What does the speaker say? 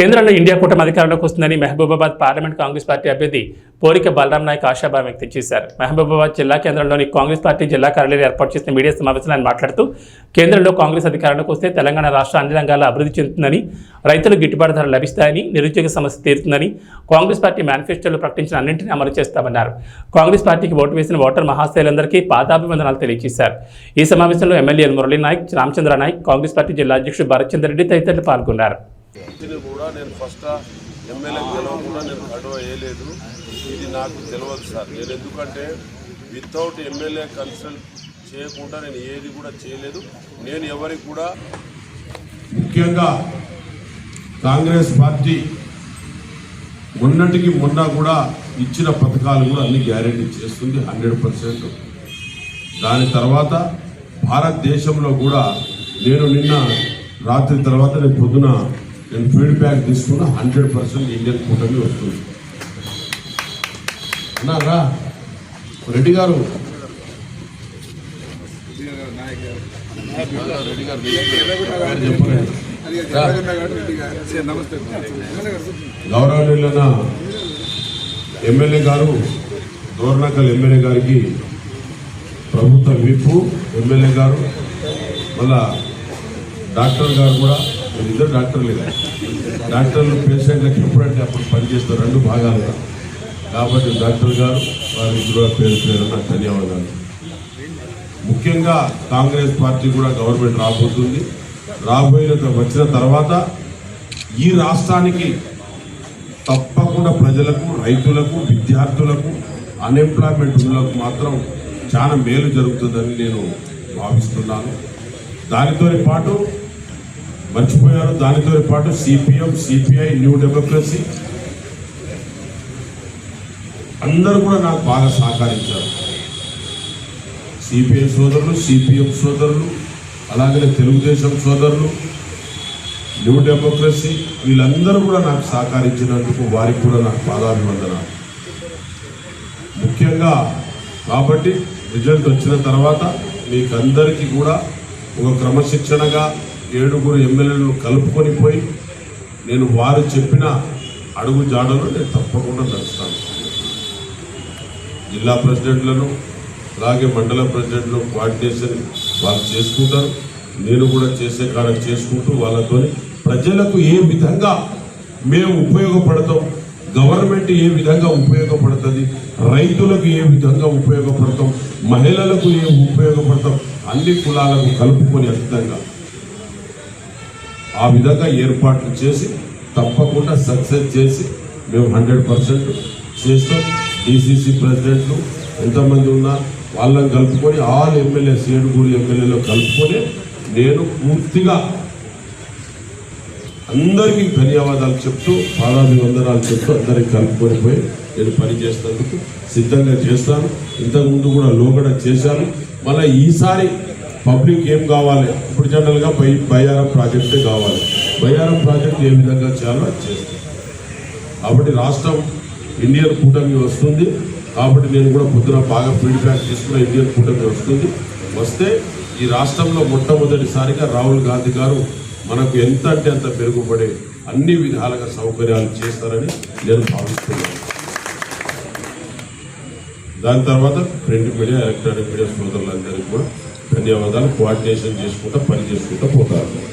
కేంద్రంలో ఇండియా కూటమి అధికారంలోకి వస్తుందని మహబూబాబాద్ పార్లమెంట్ కాంగ్రెస్ పార్టీ అభ్యర్థి పోరిక బలరాం నాయక్ ఆశాభావం వ్యక్తం చేశారు. మహబూబాబాద్ జిల్లా కేంద్రంలోని కాంగ్రెస్ పార్టీ జిల్లా కార్యాలయం ఏర్పాటు చేసిన మీడియా సమావేశంలో ఆయన మాట్లాడుతూ కేంద్రంలో కాంగ్రెస్ అధికారంలోకి వస్తే తెలంగాణ రాష్ట్ర అన్ని రంగాల అభివృద్ధి చెందుతుందని రైతులు గిట్టుబాటు ధర లభిస్తాయని నిరుద్యోగ సమస్య తీరుతుందని కాంగ్రెస్ పార్టీ మేనిఫెస్టోలో ప్రకటించిన అన్నింటినీ అమలు చేస్తామన్నారు. కాంగ్రెస్ పార్టీకి ఓటు వేసిన ఓటర్ మహాశైలందరికీ పాదాభివందనాలు తెలియజేశారు. ఈ సమావేశంలో ఎమ్మెల్యేలు మురళీ నాయక్ రామచంద్ర నాయక్ కాంగ్రెస్ పార్టీ జిల్లా అధ్యక్షుడు భరత్చంద్ర రెడ్డి తదితరులు పాల్గొన్నారు. ఇది కూడా నేను ఫస్ట్ ఎమ్మెల్యే గెలవకుండా నేను కడువ వేయలేదు. ఇది నాకు తెలియదు సార్. నేను ఎందుకంటే వితౌట్ ఎమ్మెల్యే కన్సల్ట్ చేయకుండా నేను ఏది కూడా చేయలేదు. నేను ఎవరికి కూడా ముఖ్యంగా కాంగ్రెస్ పార్టీ మొన్నటికి మొన్న కూడా ఇచ్చిన పథకాలు కూడా అన్ని గ్యారెంటీ చేస్తుంది హండ్రెడ్ పర్సెంట్. దాని తర్వాత భారతదేశంలో కూడా నేను నిన్న రాత్రి తర్వాత నేను పొద్దున నేను ఫీడ్బ్యాక్ తీసుకున్న హండ్రెడ్ పర్సెంట్ ఇండియన్ కూటమి వస్తుంది. అన్నారా? రెడ్డి గారు. రెడ్డి గారు చెప్పలేదు గౌరవనీయులైన ఎమ్మెల్యే గారు దోర్నకల్ ఎమ్మెల్యే గారికి ప్రభుత్వ విప్పు. ఎమ్మెల్యే గారు మళ్ళా డాక్టర్ గారు కూడా ఇద్దరు డాక్టర్లు కదా. డాక్టర్లు పేషెంట్లకు ఎప్పుడంటే అప్పుడు పనిచేస్తారు రెండు భాగాలుగా. కాబట్టి డాక్టర్ గారు వారికి కూడా పేరు పేరు నాకు ధన్యవాదాలు. ముఖ్యంగా కాంగ్రెస్ పార్టీ కూడా గవర్నమెంట్ రాబోతుంది. రాబోయే వచ్చిన తర్వాత ఈ రాష్ట్రానికి తప్పకుండా ప్రజలకు రైతులకు విద్యార్థులకు అన్ఎంప్లాయ్మెంట్ ఉన్నలకు మాత్రం చాలా మేలు జరుగుతుందని నేను భావిస్తున్నాను. దానితో పాటు మర్చిపోయారు. దానితో పాటు సిపిఎం సిపిఐ న్యూ డెమోక్రసీ అందరూ కూడా నాకు బాగా సహకరించారు. సిపిఐ సోదరులు సిపిఎం సోదరులు అలాగే తెలుగుదేశం సోదరులు న్యూ డెమోక్రసీ వీళ్ళందరూ కూడా నాకు సహకరించినందుకు వారికి కూడా నాకు పాదాభివందనాలు. ముఖ్యంగా కాబట్టి రిజల్ట్ వచ్చిన తర్వాత మీకు అందరికీ కూడా ఒక క్రమశిక్షణగా ఏడుగురు ఎమ్మెల్యేలను కలుపుకొని పోయి నేను వారు చెప్పిన అడుగు జాడలు నేను తప్పకుండా నడుస్తాను. జిల్లా ప్రెసిడెంట్లను అలాగే మండల ప్రెసిడెంట్లు కోఆర్డినేషన్ వాళ్ళు చేసుకుంటారు. నేను కూడా చేసే కాడ చేసుకుంటూ వాళ్ళతో ప్రజలకు ఏ విధంగా మేము ఉపయోగపడతాం గవర్నమెంట్ ఏ విధంగా ఉపయోగపడుతుంది రైతులకు ఏ విధంగా ఉపయోగపడతాం మహిళలకు ఏ ఉపయోగపడతాం అన్ని కులాలకు కలుపుకొని విధంగా ఆ విధంగా ఏర్పాట్లు చేసి తప్పకుండా సక్సెస్ చేసి మేము హండ్రెడ్ పర్సెంట్ చేస్తాం. డిసిసి ప్రెసిడెంట్లు ఎంతమంది ఉన్నా వాళ్ళని కలుపుకొని ఆల్ ఎమ్మెల్యేస్ ఏడుగురు ఎమ్మెల్యేలు కలుపుకొని నేను పూర్తిగా అందరికీ ధన్యవాదాలు చెప్తూ పాదాభివందనాలు చెప్తూ అందరికి కలుపుకొని పోయి నేను పనిచేసినందుకు సిద్ధంగా చేస్తాను. ఇంతకుముందు కూడా లోగడ చేశాను. మళ్ళీ ఈసారి పబ్లిక్ ఏం కావాలి? ఇప్పుడు జనరల్గా బై బయ్యారం ప్రాజెక్టే కావాలి. బయ్యారం ప్రాజెక్ట్ ఏ విధంగా చేయాలో అది చేస్తాం. కాబట్టి రాష్ట్రం ఇండియన్ కూటమి వస్తుంది. కాబట్టి నేను కూడా పొద్దున బాగా ఫీడ్బ్యాక్ తీసుకున్న ఇండియన్ కూటమి వస్తుంది. వస్తే ఈ రాష్ట్రంలో మొట్టమొదటిసారిగా రాహుల్ గాంధీ గారు మనకు ఎంత అంటే అంత మెరుగుపడే అన్ని విధాలుగా సౌకర్యాలు చేస్తారని నేను భావిస్తున్నాను. దాని తర్వాత ప్రింట్ మీడియా ఎలక్ట్రానిక్ మీడియా సోదరులందరికీ కూడా ధన్యవాదాలు కోఆర్డినేషన్ చేసుకుంటా పని చేసుకుంటా పోతారు.